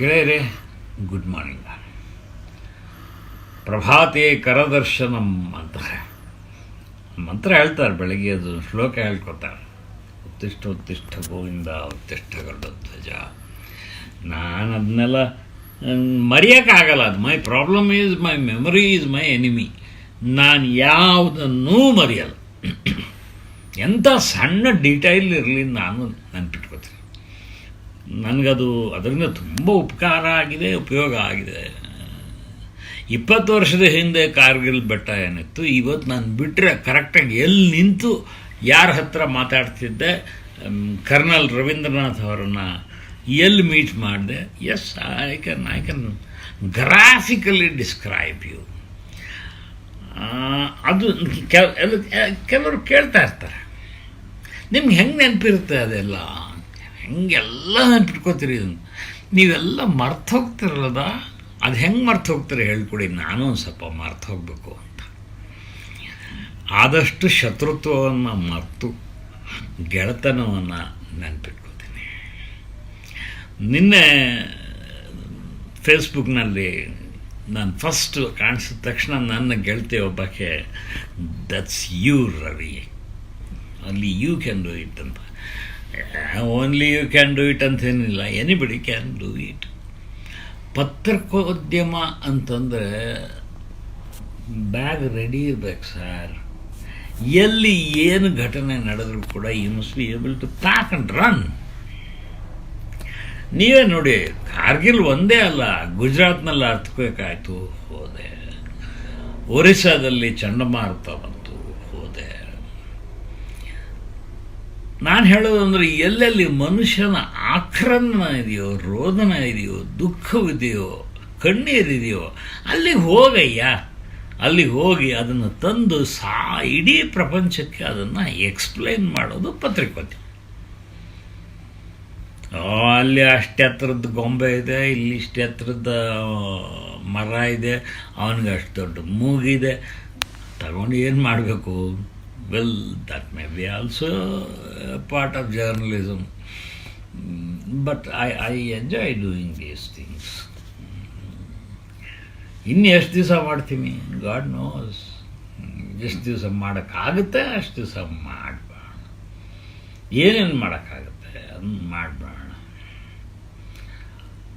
ಗೆಳೆಯರೇ good morning ಪ್ರಭಾತೆ ಕರದರ್ಶನಂ ಅಂತಾರೆ ಮಂತ್ರ ಹೇಳ್ತಾರೆ, ಬೆಳಗ್ಗೆ ಅದು ಶ್ಲೋಕ ಹೇಳ್ಕೊತಾರೆ ಉತ್ತಿಷ್ಟ ಉತ್ತಿಷ್ಟ ಗೋವಿಂದ, ಉತ್ತಿಷ್ಠ ಗರುಡಧ್ವಜ. ನಾನು ಅದನ್ನೆಲ್ಲ ಮರೆಯೋಕ್ಕಾಗಲ್ಲ. ಅದು my problem is my memory is my enemy ನಾನು ಯಾವುದನ್ನೂ ಮರೆಯಲ್ಲ. ಎಂಥ ಸಣ್ಣ ಡೀಟೈಲ್ ಇರಲಿ, ನಾನು ನೆನ್ಪಿಟ್ಕೋತೀನಿ. ನನಗದು ಅದರಿಂದ ತುಂಬ ಉಪಕಾರ ಆಗಿದೆ, ಉಪಯೋಗ ಆಗಿದೆ. ಇಪ್ಪತ್ತು ವರ್ಷದ ಹಿಂದೆ ಕಾರ್ಗಿಲ್ ಬೆಟ್ಟ ಏನಿತ್ತು, ಇವತ್ತು ನಾನು ಬಿಟ್ಟರೆ ಕರೆಕ್ಟಾಗಿ ಎಲ್ಲಿ ನಿಂತು ಯಾರ ಹತ್ರ ಮಾತಾಡ್ತಿದ್ದೆ ಕರ್ನಲ್ ರವೀಂದ್ರನಾಥ್ ಅವರನ್ನು ಎಲ್ಲಿ ಮೀಟ್ ಮಾಡಿದೆ yes I can I can graphically describe you ಅದು ಕೆಲ ಕೆಲವರು ಕೇಳ್ತಾ ಇರ್ತಾರೆ. ನಿಮ್ಗೆ ಹೆಂಗೆ ನೆನಪಿರುತ್ತೆ ಅದೆಲ್ಲ? ಹೆಂಗೆಲ್ಲ ನೆನ್ಪಿಟ್ಕೋತೀರಿ ಇದನ್ನು. ನೀವೆಲ್ಲ ಮರ್ತು ಹೋಗ್ತಿರಲ್ಲದ? ಅದು ಹೆಂಗೆ ಮರ್ತು ಹೋಗ್ತೀರಿ ಹೇಳ್ಕೊಡಿ. ನಾನು ಒಂದು ಸ್ವಲ್ಪ ಮರ್ತು ಹೋಗಬೇಕು ಅಂತ. ಆದಷ್ಟು ಶತ್ರುತ್ವವನ್ನು ಮರೆತು ಗೆಳೆತನವನ್ನು ನೆನ್ಪಿಟ್ಕೋತೀನಿ. ನಿನ್ನೆ ಫೇಸ್ಬುಕ್ನಲ್ಲಿ ನಾನು ಫಸ್ಟ್ ಕಾಣಿಸಿದ ತಕ್ಷಣ ನನ್ನ ಗೆಳತಿ ಒಬ್ಬಕ್ಕೆ ದಟ್ಸ್ ಯು ರವಿ ಅಲ್ಲಿ ಯು ಕ್ಯಾನ್ ಡೂ ಇಟ್ ಅಂತ. Only you can do it ಅಂತೇನಿಲ್ಲ ಎನಿಬಡಿ ಕ್ಯಾನ್ ಡೂ ಇಟ್ ಪತ್ರಿಕೋದ್ಯಮ ಅಂತಂದರೆ ಬ್ಯಾಗ್ ರೆಡಿ ಇರ್ಬೇಕು ಸರ್ ಎಲ್ಲಿ ಏನು ಘಟನೆ ನಡೆದರೂ ಕೂಡ you must be able to pack and run ನೀವೇ ನೋಡಿ, ಕಾರ್ಗಿಲ್ ಒಂದೇ ಅಲ್ಲ, ಗುಜರಾತ್ನಲ್ಲಿ ಅರ್ಥಕ್ವೇಕಾಯಿತು ಹೋದೆ. ಒರಿಸ್ಸಾದಲ್ಲಿ ಚಂಡಮಾರುತ ಹೋದೆ ನಾನು ಹೇಳೋದಂದ್ರೆ, ಎಲ್ಲೆಲ್ಲಿ ಮನುಷ್ಯನ ಆಕ್ರಂದನ ಇದೆಯೋ, ರೋದನ ಇದೆಯೋ, ದುಃಖವಿದೆಯೋ, ಕಣ್ಣೀರಿದೆಯೋ, ಅಲ್ಲಿಗೆ ಹೋಗಯ್ಯ. ಅಲ್ಲಿಗೆ ಹೋಗಿ ಅದನ್ನು ತಂದು ಸಾ, ಇಡೀ ಪ್ರಪಂಚಕ್ಕೆ ಅದನ್ನು ಎಕ್ಸ್ಪ್ಲೈನ್ ಮಾಡೋದು ಪತ್ರಿಕೋದ್ಯಮ ಅಲ್ಲಿ ಅಷ್ಟೇ ಹತ್ರದ ಗೊಂಬೆ ಇದೆ, ಇಲ್ಲಿ ಇಷ್ಟೇ ಹತ್ರದ ಮರ ಇದೆ ಅವನಿಗೆ ಅಷ್ಟು ದೊಡ್ಡ ಮೂಗಿದೆ. ತಗೊಂಡು ಏನು ಮಾಡಬೇಕು? Well that may be also part of journalism but I I enjoy doing these things ಇನ್ನು ಎಷ್ಟು ದಿವಸ ಮಾಡ್ತೀನಿ? ಗಾಡ್ ನೋಸ್ ಎಷ್ಟು ದಿವಸ ಮಾಡೋಕ್ಕಾಗುತ್ತೆ, ಅಷ್ಟು ದಿವಸ ಮಾಡಬೇಡ ಏನೇನು ಮಾಡೋಕ್ಕಾಗುತ್ತೆ ಅದನ್ನು ಮಾಡಬೇಡ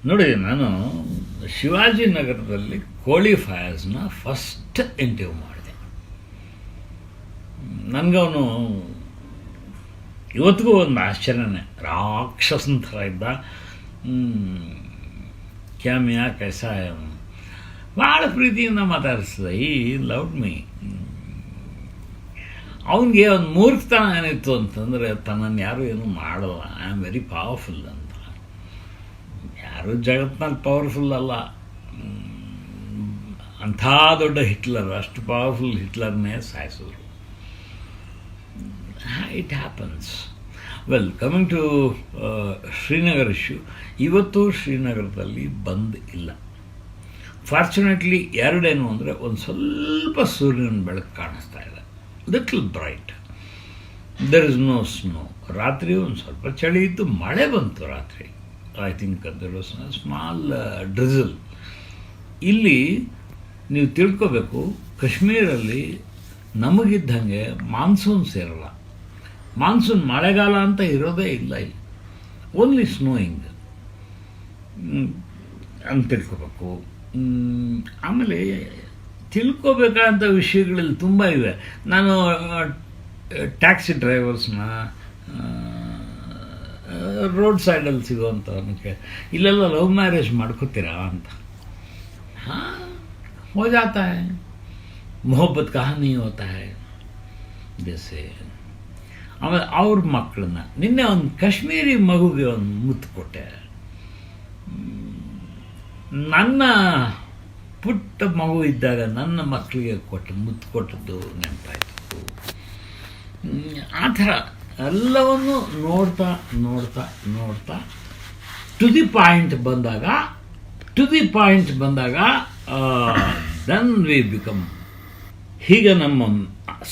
ನೋಡಿ, ನಾನು ಶಿವಾಜಿ ನಗರದಲ್ಲಿ ಕೋಳಿ ಫಾಯರ್ಸ್ನ ಫಸ್ಟ್ ಇಂಟರ್ವ್ಯೂ ಮಾಡಿದೆ. ನನಗವನು ಇವತ್ತಿಗೂ ಒಂದು ಆಶ್ಚರ್ಯನೇ. ರಾಕ್ಷಸನ ಥರ ಇದ್ದ ಕ್ಯಾಮಿಯಾ ಕೈಸ ಭಾಳ ಪ್ರೀತಿಯಿಂದ ಮಾತಾಡಿಸ್ದ, ಈ, ಲವ್ಡ್ ಮೀ. ಅವನಿಗೆ ಒಂದು ಮೂರ್ಖತನ ಏನಿತ್ತು ಅಂತಂದರೆ, ತನ್ನನ್ನು ಯಾರು ಏನು ಮಾಡೋಲ್ಲ. ಐ ಆಮ್ ವೆರಿ ಪವರ್ಫುಲ್ ಅಂತ. ಯಾರು ಜಗತ್ನಲ್ಲಿ ಪವರ್ಫುಲ್ ಅಲ್ಲ. ಅಂಥ ದೊಡ್ಡ ಹಿಟ್ಲರ್, ಅಷ್ಟು ಪವರ್ಫುಲ್ ಹಿಟ್ಲರ್ನೇ ಸಾಯಿಸಿದ್ರು. It happens well coming to Srinagar issue ಇವತ್ತು ಶ್ರೀನಗರದಲ್ಲಿ ಬಂದ್ ಇಲ್ಲ. ಫಾರ್ಚುನೇಟ್ಲಿ ಎರಡೇನು ಅಂದರೆ ಒಂದು ಸ್ವಲ್ಪ ಸೂರ್ಯನ ಬೆಳಕು ಕಾಣಿಸ್ತಾ ಇದೆ. Little bright there is no snow ರಾತ್ರಿ ಒಂದು ಸ್ವಲ್ಪ ಚಳಿ ಇತ್ತು, ಮಳೆ ಬಂತು ರಾತ್ರಿ. I think there was small drizzle ಇಲ್ಲಿ ನೀವು ತಿಳ್ಕೋಬೇಕು ಕಾಶ್ಮೀರಲ್ಲಿ ನಮಗಿದ್ದಂಗೆ ಮಾನ್ಸೂನ್ ಸೇರಲ್ಲ. ಮಾನ್ಸೂನ್ ಮಳೆಗಾಲ ಅಂತ ಇರೋದೇ ಇಲ್ಲ ಇಲ್ಲಿ. ಓನ್ಲಿ ಸ್ನೋಯಿಂಗ್ ಅಂತ ತಿಳ್ಕೋಬೇಕು. ಆಮೇಲೆ ತಿಳ್ಕೋಬೇಕಾದಂಥ ವಿಷಯಗಳಲ್ಲಿ ತುಂಬ ಇವೆ. ನಾನು ಟ್ಯಾಕ್ಸಿ ಡ್ರೈವರ್ಸ್ನ ರೋಡ್ ಸೈಡಲ್ಲಿ ಸಿಗೋವಂಥವನಿಗೆ ಇಲ್ಲೆಲ್ಲ ಲವ್ ಮ್ಯಾರೇಜ್ ಮಾಡ್ಕೋತೀರಾ ಅಂತ. ಹಾಂ ಹೋಜಾತ ಮೊಹಬ್ಬತ್ ಕಹಾನಿ ಹೋತಾ ಹೈ ಜೈಸೆ ಆಮೇಲೆ ಅವ್ರ ಮಕ್ಕಳನ್ನ. ನಿನ್ನೆ ಒಂದು ಕಾಶ್ಮೀರಿ ಮಗುಗೆ ಒಂದು ಮುತ್ತು ಕೊಟ್ಟೆ. ನನ್ನ ಪುಟ್ಟ ಮಗು ಇದ್ದಾಗ ನನ್ನ ಮಕ್ಕಳಿಗೆ ಕೊಟ್ಟು ಮುತ್ತು ಕೊಟ್ಟದ್ದು ನೆನಪಾಯಿತು. ಆ ಥರ ಎಲ್ಲವನ್ನು ನೋಡ್ತಾ ನೋಡ್ತಾ ನೋಡ್ತಾ ಟು ದಿ ಪಾಯಿಂಟ್ ಬಂದಾಗ ಟು ದಿ ಪಾಯಿಂಟ್ ಬಂದಾಗ ದನ್ ವಿ ಬಿಕಮ್ ಹೀಗೆ ನಮ್ಮ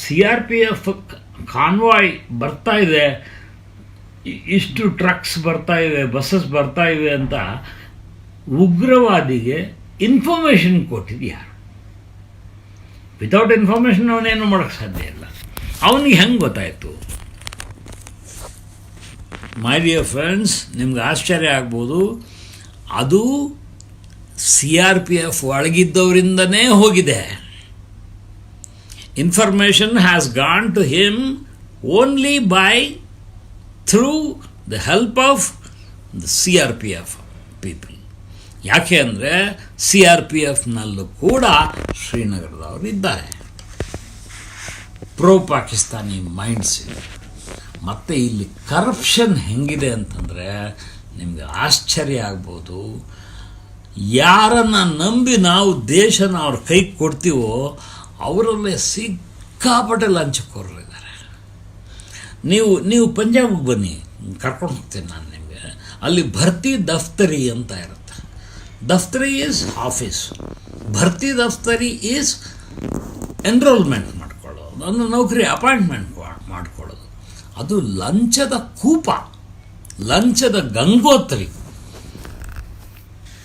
C R P F convoy ಬರ್ತಾ ಇದೆ. ಇಷ್ಟು ಟ್ರಕ್ಸ್ ಬರ್ತಾ ಇವೆ ಬಸ್ಸಸ್ ಬರ್ತಾ ಇವೆ ಅಂತ ಉಗ್ರವಾದಿಗೆ ಇನ್ಫಾರ್ಮೇಷನ್ ಕೊಟ್ಟಿದ್ದು ಯಾರು? ವಿತೌಟ್ ಇನ್ಫಾರ್ಮೇಷನ್ ಅವನೇನು ಮಾಡೋಕ್ಕೆ ಸಾಧ್ಯ ಇಲ್ಲ. ಅವನಿಗೆ ಹೆಂಗೆ ಗೊತ್ತಾಯಿತು? ಮೈ ಡಿಯರ್ ಫ್ರೆಂಡ್ಸ್ ನಿಮ್ಗೆ ಆಶ್ಚರ್ಯ ಆಗ್ಬೋದು. ಅದು ಸಿ ಆರ್ ಪಿ ಎಫ್ ಒಳಗಿದ್ದವರಿಂದನೇ ಹೋಗಿದೆ. Information has gone to him only by through the help of the C R P F people ಯಾಕೆ ಅಂದರೆ ಸಿ ಆರ್ ಪಿ ಎಫ್ನಲ್ಲೂ ಕೂಡ ಶ್ರೀನಗರದವರು ಇದ್ದಾರೆ. ಪ್ರೋ ಪಾಕಿಸ್ತಾನಿ ಮೈಂಡ್ಸ್ ಇದೆ ಮತ್ತು ಇಲ್ಲಿ ಕರಪ್ಷನ್ ಹೆಂಗಿದೆ ಅಂತಂದರೆ ನಿಮಗೆ ಆಶ್ಚರ್ಯ ಆಗ್ಬೋದು. ಯಾರನ್ನು ನಂಬಿ ನಾವು ದೇಶನ ಅವ್ರ ಕೈಗೆ ಕೊಡ್ತೀವೋ ಅವರಲ್ಲೇ ಸಿಕ್ಕಾಪಟ್ಟೆ ಲಂಚಕೋರರಿದ್ದಾರೆ ನೀವು ನೀವು ಪಂಜಾಬ್ಗೆ ಬನ್ನಿ, ಕರ್ಕೊಂಡು ಹೋಗ್ತೀನಿ ನಾನು ನಿಮಗೆ. ಅಲ್ಲಿ ಭರ್ತಿ ದಫ್ತರಿ ಅಂತ ಇರುತ್ತೆ. ದಫ್ತರಿ ಈಸ್ ಆಫೀಸ್ ಭರ್ತಿ ದಫ್ತರಿ ಈಸ್ ಎನ್ರೋಲ್ಮೆಂಟ್ ಮಾಡ್ಕೊಳ್ಳೋದು. ಒಂದು ನೌಕರಿ ಅಪಾಯಿಂಟ್ಮೆಂಟ್ ಮಾಡ್ಕೊಳ್ಳೋದು. ಅದು ಲಂಚದ ಕೂಪ. ಲಂಚದ ಗಂಗೋತ್ರಿ.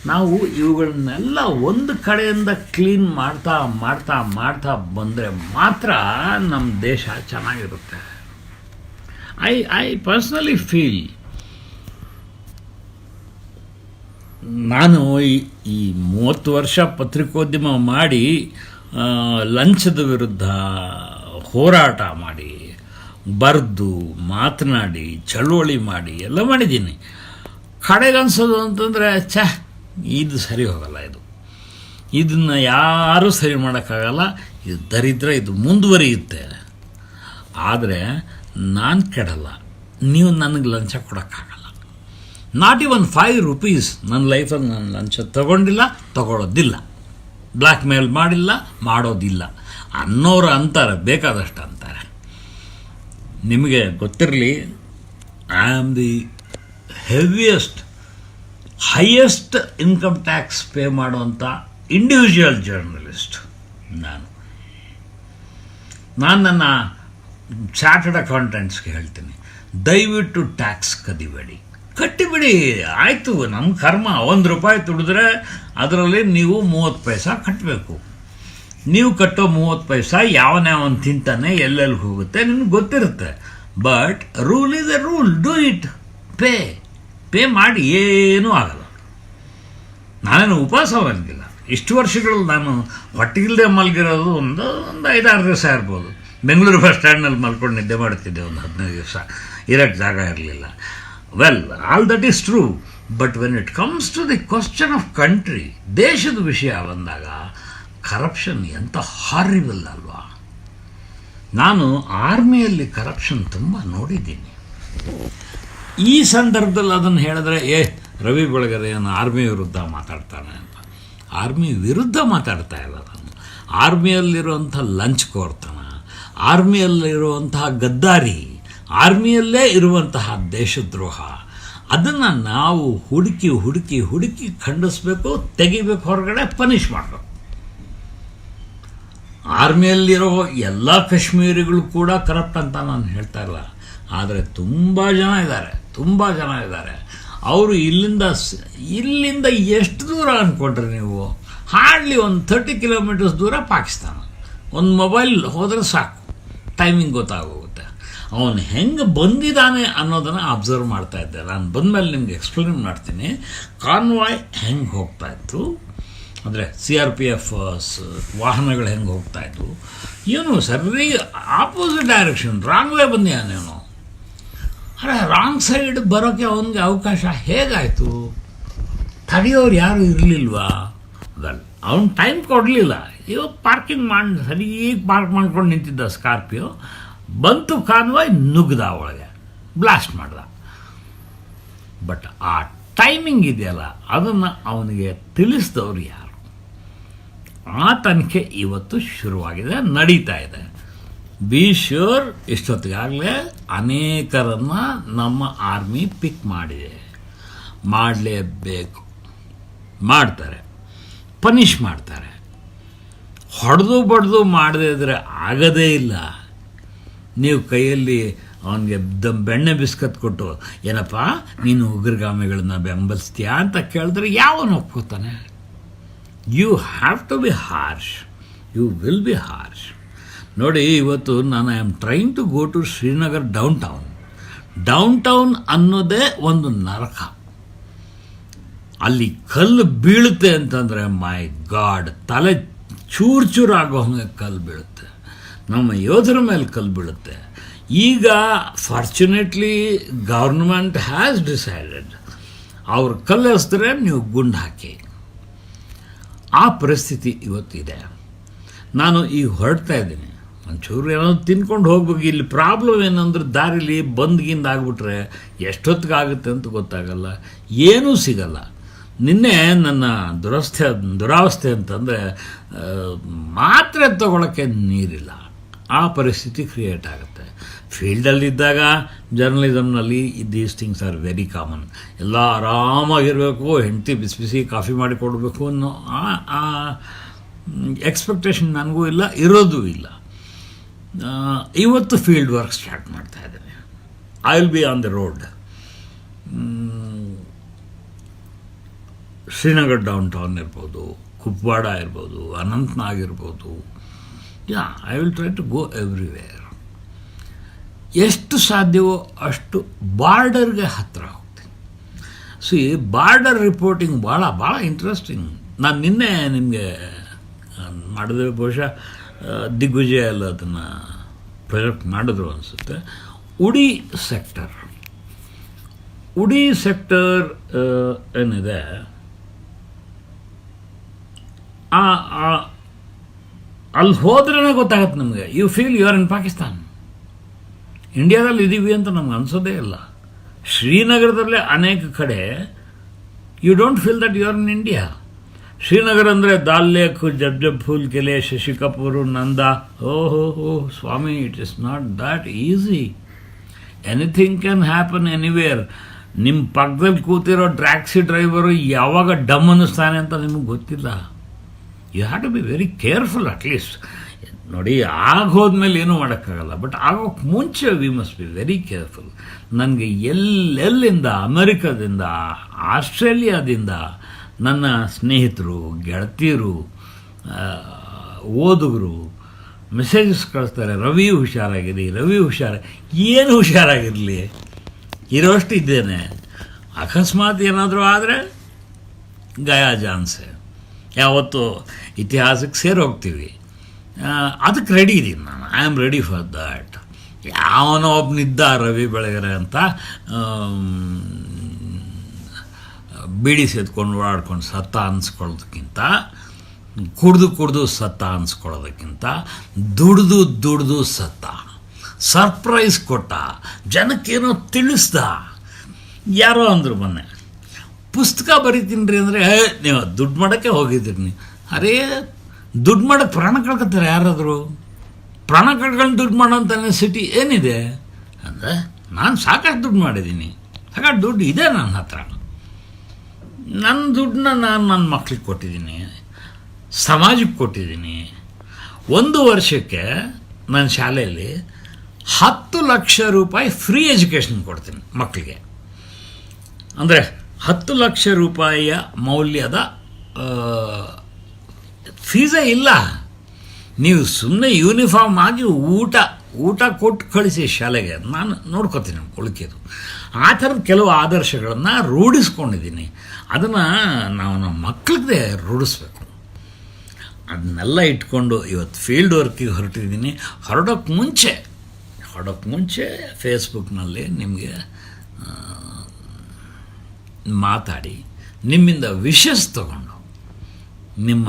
ನಾವು ಇವುಗಳನ್ನೆಲ್ಲ ಒಂದು ಕಡೆಯಿಂದ ಕ್ಲೀನ್ ಮಾಡ್ತಾ ಮಾಡ್ತಾ ಮಾಡ್ತಾ ಬಂದರೆ ಮಾತ್ರ ನಮ್ಮ ದೇಶ ಚೆನ್ನಾಗಿರುತ್ತೆ. ಐ ಐ ಪರ್ಸ್ನಲಿ ಫೀಲ್ ನಾನು ಈ- ಈ ಮೂವತ್ತು ವರ್ಷ ಪತ್ರಿಕೋದ್ಯಮ ಮಾಡಿ ಲಂಚದ ವಿರುದ್ಧ ಹೋರಾಟ ಮಾಡಿ, ಬರೆದು, ಮಾತನಾಡಿ, ಚಳುವಳಿ ಮಾಡಿ ಎಲ್ಲ ಮಾಡಿದ್ದೀನಿ. ಕಡೆಗನ್ಸೋದು ಅಂತಂದರೆ, ಛ ಇದು ಸರಿ ಹೋಗಲ್ಲ ಇದು. ಇದನ್ನು ಯಾರೂ ಸರಿ ಮಾಡೋಕ್ಕಾಗಲ್ಲ. ಇದು ದರಿದ್ರ, ಇದು ಮುಂದುವರಿಯುತ್ತೆ. ಆದರೆ ನಾನು ಕೆಡಲ್ಲ. ನೀವು ನನಗೆ ಲಂಚ ಕೊಡೋಕ್ಕಾಗಲ್ಲ. ನಾಟ್ ಇವನ್ ಫೈವ್ ರುಪೀಸ್ ನನ್ನ ಲೈಫಲ್ಲಿ ನಾನು ಲಂಚ ತಗೊಂಡಿಲ್ಲ ತಗೊಳ್ಳೋದಿಲ್ಲ ಬ್ಲ್ಯಾಕ್ ಮೇಲ್ ಮಾಡಿಲ್ಲ, ಮಾಡೋದಿಲ್ಲ. ಅನ್ನೋರು ಅಂತಾರೆ, ಬೇಕಾದಷ್ಟು ಅಂತಾರೆ. ನಿಮಗೆ ಗೊತ್ತಿರಲಿ I am the heaviest highest income tax pay ಮಾಡುವಂಥ ಇಂಡಿವಿಜುವಲ್ ಜರ್ನಲಿಸ್ಟ್ ನಾನು. ನಾನು ನನ್ನ ಚಾರ್ಟರ್ಡ್ ಅಕೌಂಟೆಂಟ್ಸ್ಗೆ ಹೇಳ್ತೀನಿ. ದಯವಿಟ್ಟು ಟ್ಯಾಕ್ಸ್ ಕದಿಬೇಡಿ. ಕಟ್ಟಿಬಿಡಿ. ಆಯಿತು ನಮ್ಮ ಕರ್ಮ. ಒಂದು ರೂಪಾಯಿ ತುಡಿದ್ರೆ ಅದರಲ್ಲಿ ನೀವು ಮೂವತ್ತು ಪೈಸಾ ಕಟ್ಟಬೇಕು ನೀವು ಕಟ್ಟೋ ಮೂವತ್ತು ಪೈಸಾ ಅವನು ತಿಂತಾನೆ, ಎಲ್ಲೆಲ್ಲಿ ಹೋಗುತ್ತೆ ನಿಮ್ಗೆ ಗೊತ್ತಿರುತ್ತೆ. But rule is a rule do it pay pay ಮಾಡಿ ಏನೂ ಆಗಲ್ಲ. ನಾನೇನು ಉಪವಾಸ ಮಲಗಿಲ್ಲ ಇಷ್ಟು ವರ್ಷಗಳಲ್ಲಿ ನಾನು ಹೊಟ್ಟೆಗಿಲ್ಲದೆ ಮಲಗಿರೋದು ಒಂದು ಒಂದು ಐದಾರು ದಿವಸ ಇರ್ಬೋದು. ಬೆಂಗಳೂರು ಬಸ್ ಸ್ಟ್ಯಾಂಡ್ನಲ್ಲಿ ಮಲ್ಕೊಂಡು ನಿದ್ದೆ ಮಾಡ್ತಿದ್ದೆ ಒಂದು ಹದಿನೈದು ದಿವಸ. ಇರೋಕ್ಕೆ ಜಾಗ ಇರಲಿಲ್ಲ. Well all that is true but when it comes to the question of country ದೇಶದ ವಿಷಯ ಬಂದಾಗ ಕರಪ್ಷನ್ ಎಂಥ ಹಾರಿಬಲ್ ಅಲ್ವಾ? ನಾನು ಆರ್ಮಿಯಲ್ಲಿ ಕರಪ್ಷನ್ ತುಂಬ ನೋಡಿದ್ದೀನಿ. ಈ ಸಂದರ್ಭದಲ್ಲಿ ಅದನ್ನು ಹೇಳಿದ್ರೆ, ಏ, ರವಿ ಬೆಳಗೆರೆ ಏನು ಆರ್ಮಿ ವಿರುದ್ಧ ಮಾತಾಡ್ತಾನೆ ಅಂತ. ಆರ್ಮಿ ವಿರುದ್ಧ ಮಾತಾಡ್ತಾ ಇಲ್ಲ ನಾನು. ಆರ್ಮಿಯಲ್ಲಿರುವಂಥ ಲಂಚ್ ಕೋರ್ತನ, ಆರ್ಮಿಯಲ್ಲಿರುವಂತಹ ಗದ್ದಾರಿ, ಆರ್ಮಿಯಲ್ಲೇ ಇರುವಂತಹ ದೇಶದ್ರೋಹ, ಅದನ್ನು ನಾವು ಹುಡುಕಿ ಹುಡುಕಿ ಹುಡುಕಿ ಖಂಡಿಸ್ಬೇಕು, ತೆಗಿಬೇಕು, ಹೊರಗಡೆ ಪನಿಷ್ ಮಾಡಬೇಕು. ಆರ್ಮಿಯಲ್ಲಿರೋ ಎಲ್ಲ ಕಾಶ್ಮೀರಿಗಳು ಕೂಡ ಕರಪ್ಟ್ ಅಂತ ನಾನು ಹೇಳ್ತಾ ಇಲ್ಲ. ಆದರೆ ತುಂಬ ಜನ ಇದ್ದಾರೆ. ತುಂಬ ಜನ ಇದ್ದಾರೆ. ಅವರು ಇಲ್ಲಿಂದ ಇಲ್ಲಿಂದ ಎಷ್ಟು ದೂರ ಅಂದ್ಕೊಂಡ್ರಿ ನೀವು? ಹಾರ್ಡ್ಲಿ ಒಂದು ಥರ್ಟಿ ಕಿಲೋಮೀಟರ್ಸ್ ದೂರ ಪಾಕಿಸ್ತಾನ. ಒಂದು ಮೊಬೈಲ್ ಹೋದರೆ ಸಾಕು. ಟೈಮಿಂಗ್ ಗೊತ್ತಾಗೋಗುತ್ತೆ. ಅವನು ಹೆಂಗೆ ಬಂದಿದ್ದಾನೆ ಅನ್ನೋದನ್ನು ಅಬ್ಸರ್ವ್ ಮಾಡ್ತಾ ಇದ್ದೆ. ನಾನು ಬಂದಮೇಲೆ ನಿಮ್ಗೆ ಎಕ್ಸ್ಪ್ಲೇನ್ ಮಾಡ್ತೀನಿ. ಕಾನ್ವಾಯ್ ಹೆಂಗೆ ಹೋಗ್ತಾ ಇತ್ತು? ಅಂದರೆ ಸಿ ಆರ್ ಪಿ ಎಫ್ ವಾಹನಗಳು ಹೆಂಗೆ ಹೋಗ್ತಾ ಇದ್ವು? ಇವನು ಸರಿ ಆಪೋಸಿಟ್ ಡೈರೆಕ್ಷನ್ ರಾಂಗ್ ವೇ ಬಂದಿಯಾನೇನು ಅರೆ ರಾಂಗ್ ಸೈಡ್ ಬರೋಕ್ಕೆ ಅವನಿಗೆ ಅವಕಾಶ ಹೇಗಾಯಿತು? ತಡೆಯೋರು ಯಾರು ಇರಲಿಲ್ವಾ? ವೆಲ್ ಅವನು ಟೈಮ್ ಕೊಡಲಿಲ್ಲ. ಇವಾಗ ಪಾರ್ಕಿಂಗ್ ಮಾಡಿ ಸರಿ ಪಾರ್ಕ್ ಮಾಡ್ಕೊಂಡು ನಿಂತಿದ್ದ ಸ್ಕಾರ್ಪಿಯೋ ಬಂತು ಕಾನ್ವಾಯ್ ನುಗ್ದ ಒಳಗೆ ಬ್ಲಾಸ್ಟ್ ಮಾಡ್ದ. ಬಟ್ ಆ ಟೈಮಿಂಗ್ ಇದೆಯಲ್ಲ, ಅದನ್ನು ಅವನಿಗೆ ತಿಳಿಸಿದವರು ಯಾರು? ಆ ತನಿಖೆ ಇವತ್ತು ಶುರುವಾಗಿದೆ, ನಡೀತಾ ಇದೆ. ಬಿ ಶ್ಯೂರ್ ಇಷ್ಟೊತ್ತಿಗಾಗಲೇ ಅನೇಕರನ್ನು ನಮ್ಮ ಆರ್ಮಿ ಪಿಕ್ ಮಾಡಿದೆ. ಮಾಡಲೇಬೇಕು. ಮಾಡ್ತಾರೆ. ಪನಿಷ್ ಮಾಡ್ತಾರೆ. ಹೊಡೆದು ಬಡ್ದು ಮಾಡದೇ ಇದ್ರೆ ಆಗದೇ ಇಲ್ಲ. ನೀವು ಕೈಯಲ್ಲಿ ಅವನಿಗೆ ದಮ್ ಬೆಣ್ಣೆ ಬಿಸ್ಕತ್ ಕೊಟ್ಟು, ಏನಪ್ಪ, ನೀನು ಉಗ್ರಗಾಮಿಗಳನ್ನ ಬೆಂಬಲಿಸ್ತೀಯಾ ಅಂತ ಕೇಳಿದ್ರೆ ಯಾವನು ಒಪ್ಕೋತಾನೆ? You have to be harsh you will be harsh ನೋಡಿ, ಇವತ್ತು ನಾನು I am trying to go to Srinagar downtown downtown ಅನ್ನೋದೇ ಒಂದು ನರಕ. ಅಲ್ಲಿ ಕಲ್ಲು ಬೀಳುತ್ತೆ ಅಂತಂದರೆ ಮೈ ಗಾಡ್ ತಲೆ ಚೂರು ಚೂರು ಆಗೋ ಹಂಗೆ ಕಲ್ಲು ಬೀಳುತ್ತೆ. ನಮ್ಮ ಯೋಧರ ಮೇಲೆ ಕಲ್ಲು ಬೀಳುತ್ತೆ. ಈಗ ಫಾರ್ಚುನೇಟ್ಲಿ ಗೌರ್ಮೆಂಟ್ ಹ್ಯಾಸ್ ಡಿಸೈಡೆಡ್ ಅವ್ರು ಕಲ್ಲು ಎಸ್ದ್ರೆ ನೀವು ಗುಂಡು ಹಾಕಿ. ಆ ಪರಿಸ್ಥಿತಿ ಇವತ್ತಿದೆ. ನಾನು ಈಗ ಹೊರಡ್ತಾ ಇದ್ದೀನಿ. ಒಂಚೂರು ಏನೋ ತಿನ್ಕೊಂಡು ಹೋಗ್ಬೇಕು. ಇಲ್ಲಿ ಪ್ರಾಬ್ಲಮ್ ಏನಂದ್ರೆ ದಾರಿಲಿ ಬಂದ್ಗಿಂದ ಆಗಿಬಿಟ್ರೆ ಎಷ್ಟೊತ್ತಿಗಾಗುತ್ತೆ ಅಂತ ಗೊತ್ತಾಗಲ್ಲ. ಏನೂ ಸಿಗಲ್ಲ. ನಿನ್ನೆ ನನ್ನ ದುರಸ್ಥೆ ದುರಾವಸ್ಥೆ ಅಂತಂದರೆ ಮಾತ್ರೆ ತಗೊಳಕ್ಕೆ ನೀರಿಲ್ಲ. ಆ ಪರಿಸ್ಥಿತಿ ಕ್ರಿಯೇಟ್ ಆಗುತ್ತೆ. ಫೀಲ್ಡಲ್ಲಿದ್ದಾಗ ಜರ್ನಲಿಸಮ್ನಲ್ಲಿ these things are very common ಎಲ್ಲ ಆರಾಮಾಗಿರಬೇಕು, ಹೆಂಡತಿ ಬಿಸಿ ಬಿಸಿ ಕಾಫಿ ಮಾಡಿ ಕೊಡಬೇಕು ಅನ್ನೋ ಆ- ಎಕ್ಸ್ಪೆಕ್ಟೇಷನ್ ನನಗೂ ಇಲ್ಲ, ಇರೋದು ಇಲ್ಲ. ಇವತ್ತು ಫೀಲ್ಡ್ ವರ್ಕ್ ಸ್ಟಾರ್ಟ್ ಮಾಡ್ತಾ ಇದ್ದೇನೆ. I will be on the road Srinagar downtown ಇರ್ಬೋದು, ಕುಪ್ವಾಡ ಇರ್ಬೋದು, ಅನಂತ್ನಾಗ್ ಇರ್ಬೋದು. Yeah I will try to go everywhere ಎಷ್ಟು ಸಾಧ್ಯವೋ ಅಷ್ಟು ಬಾರ್ಡರ್ಗೆ ಹತ್ತಿರ ಹೋಗ್ತೀನಿ. ಸಿ ಬಾರ್ಡರ್ ರಿಪೋರ್ಟಿಂಗ್ ಭಾಳ ಭಾಳ ಇಂಟ್ರೆಸ್ಟಿಂಗ್ ನಾನು ನಿನ್ನೆ ನಿಮಗೆ ಮಾಡಿದ್ರೆ ಬಹುಶಃ. ದಿಗ್ವಿಜಯ ಎಲ್ಲ ಅದನ್ನು ಪ್ರೊಜೆಕ್ಟ್ ಮಾಡಿದ್ರು ಅನಿಸುತ್ತೆ. ಉಡಿ ಸೆಕ್ಟರ್. ಉಡಿ ಸೆಕ್ಟರ್ ಏನಿದೆ? ಆ- ಅಲ್ಲಿ ಹೋದ್ರೇ ಗೊತ್ತಾಗತ್ತೆ ನಮಗೆ. You feel you are in Pakistan ಇಂಡಿಯಾದಲ್ಲಿ ಇದ್ದೀವಿ ಅಂತ ನಮ್ಗೆ ಅನ್ಸೋದೇ ಇಲ್ಲ. ಶ್ರೀನಗರದಲ್ಲೇ ಅನೇಕ ಕಡೆ you don't feel that you are in India Srinagar ಅಂದರೆ ದಾಲ್ ಲೇಕ್ ಜಬ್ ಜಬ್ ಫೂಲ್ ಕೆಲೆ ಶಶಿ ಕಪೂರ್ ನಂದ. ಓ ಹೋ ಹೋ, ಸ್ವಾಮಿ it is not that easy anything can happen anywhere ನಿಮ್ಮ ಪಕ್ಕದಲ್ಲಿ ಕೂತಿರೋ ಟ್ಯಾಕ್ಸಿ ಡ್ರೈವರು ಯಾವಾಗ ಡಮ್ ಅನ್ನಿಸ್ತಾನೆ ಅಂತ ನಿಮಗೆ ಗೊತ್ತಿಲ್ಲ? You have to be very careful at least ನೋಡಿ ಆಗ ಹೋದ್ಮೇಲೆ ಏನೂ ಮಾಡೋಕ್ಕಾಗಲ್ಲ. ಬಟ್ ಆಗೋಕ್ಕೆ ಮುಂಚೆ we must be very careful ನನಗೆ ಎಲ್ಲೆಲ್ಲಿಂದ? ಅಮೆರಿಕದಿಂದ, ಆಸ್ಟ್ರೇಲಿಯಾದಿಂದ ನನ್ನ ಸ್ನೇಹಿತರು, ಗೆಳತಿಯರು ಓದುಗರು ಮೆಸೇಜಸ್ ಕಳಿಸ್ತಾರೆ ರವಿ ಹುಷಾರಾಗಿರಿ ರವಿ ಹುಷಾರ, ಏನು ಹುಷಾರಾಗಿರಲಿ? ಇರೋಷ್ಟು ಇದ್ದೇನೆ. ಅಕಸ್ಮಾತ್ ಏನಾದರೂ ಆದರೆ ಗಯಾ ಜಾನ್ಸೆ. ಯಾವತ್ತು ಇತಿಹಾಸಕ್ಕೆ ಸೇರೋಗ್ತೀವಿ. ಅದಕ್ಕೆ ರೆಡಿ ಇದ್ದೀನಿ ನಾನು. I am ready for that ಯಾವನೋ ಒಬ್ಬನಿದ್ದ ರವಿ ಬೆಳಗೆರೆ ಅಂತ ಬೀಡಿ ಸೇದ್ಕೊಂಡು ಓಡಾಡ್ಕೊಂಡು ಸತ್ತ ಅನ್ಸ್ಕೊಳ್ಳೋದಕ್ಕಿಂತ, ಕುಡ್ದು ಕುಡ್ದು ಸತ್ತ ಅನ್ಸ್ಕೊಳ್ಳೋದಕ್ಕಿಂತ, ದುಡ್ದು ದುಡ್ದು ಸತ್ತ. ಸರ್ಪ್ರೈಸ್ ಕೊಟ್ಟ, ಜನಕ್ಕೇನೋ ತಿಳಿಸ್ದ. ಯಾರೋ ಅಂದರು ಮೊನ್ನೆ, ಪುಸ್ತಕ ಬರೀತೀನಿ ರೀ ಅಂದರೆ ನೀವು ದುಡ್ಡು ಮಾಡೋಕ್ಕೆ ಹೋಗಿದ್ದೀರಿ ನೀವು. ಅರೇ, ದುಡ್ಡು ಮಾಡೋಕ್ಕೆ ಪ್ರಾಣ ಕಳ್ಕೊತಾರೆ ಯಾರಾದರೂ? ಪ್ರಾಣ ಕಳ್ಕೊಂಡು ದುಡ್ಡು ಮಾಡೋಂಥ ಸಿಟಿ ಏನಿದೆ? ಅಂದರೆ, ನಾನು ಸಾಕಷ್ಟು ದುಡ್ಡು ಮಾಡಿದ್ದೀನಿ. ಸಾಕಷ್ಟು ದುಡ್ಡು ಇದೆ ನನ್ನ ಹತ್ರ. ನನ್ನ ದುಡ್ಡನ್ನ ನಾನು ನನ್ನ ಮಕ್ಳಿಗೆ ಕೊಟ್ಟಿದ್ದೀನಿ ಸಮಾಜಕ್ಕೆ ಕೊಟ್ಟಿದ್ದೀನಿ ಒಂದು ವರ್ಷಕ್ಕೆ ನನ್ನ ಶಾಲೆಯಲ್ಲಿ ಹತ್ತು ಲಕ್ಷ ರೂಪಾಯಿ ಫ್ರೀ ಎಜುಕೇಷನ್ ಕೊಡ್ತೀನಿ ಮಕ್ಕಳಿಗೆ ಅಂದರೆ ಹತ್ತು ಲಕ್ಷ ರೂಪಾಯಿಯ ಮೌಲ್ಯದ ಫೀಸೇ ಇಲ್ಲ. ನೀವು ಸುಮ್ಮನೆ ಯೂನಿಫಾರ್ಮ್ ಆಗಿ ಊಟ ಊಟ ಕೊಟ್ಟು ಕಳಿಸಿ ಶಾಲೆಗೆ, ನಾನು ನೋಡ್ಕೋತೀನಿ ಉಳಿಕೆದು. ಆ ಥರದ ಕೆಲವು ಆದರ್ಶಗಳನ್ನು ರೂಢಿಸ್ಕೊಂಡಿದ್ದೀನಿ. ಅದನ್ನು ನಾವು ನಮ್ಮ ಮಕ್ಕಳಿಗೆ ರೂಢಿಸ್ಬೇಕು. ಅದನ್ನೆಲ್ಲ ಇಟ್ಕೊಂಡು ಇವತ್ತು ಫೀಲ್ಡ್ ವರ್ಕಿಗೆ ಹೊರಟಿದ್ದೀನಿ. ಹೊರಡೋಕ್ಕೆ ಮುಂಚೆ ಹೊರಡೋಕ್ಕೆ ಮುಂಚೆ ಫೇಸ್ಬುಕ್ನಲ್ಲಿ ನಿಮಗೆ ಮಾತಾಡಿ, ನಿಮ್ಮಿಂದ ವಿಶಸ್ ತಗೊಂಡು, ನಿಮ್ಮ,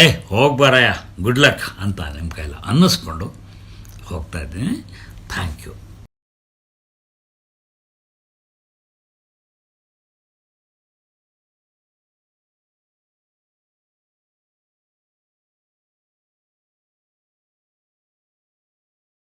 ಏ ಹೋಗ್ಬಾರಯ್ಯ ಗುಡ್ ಲಕ್ ಅಂತ ನಿಮ್ಮ ಕೈಲ ಅನ್ನಿಸ್ಕೊಂಡು ಹೋಗ್ತಾ ಇದ್ದೀನಿ. Thank you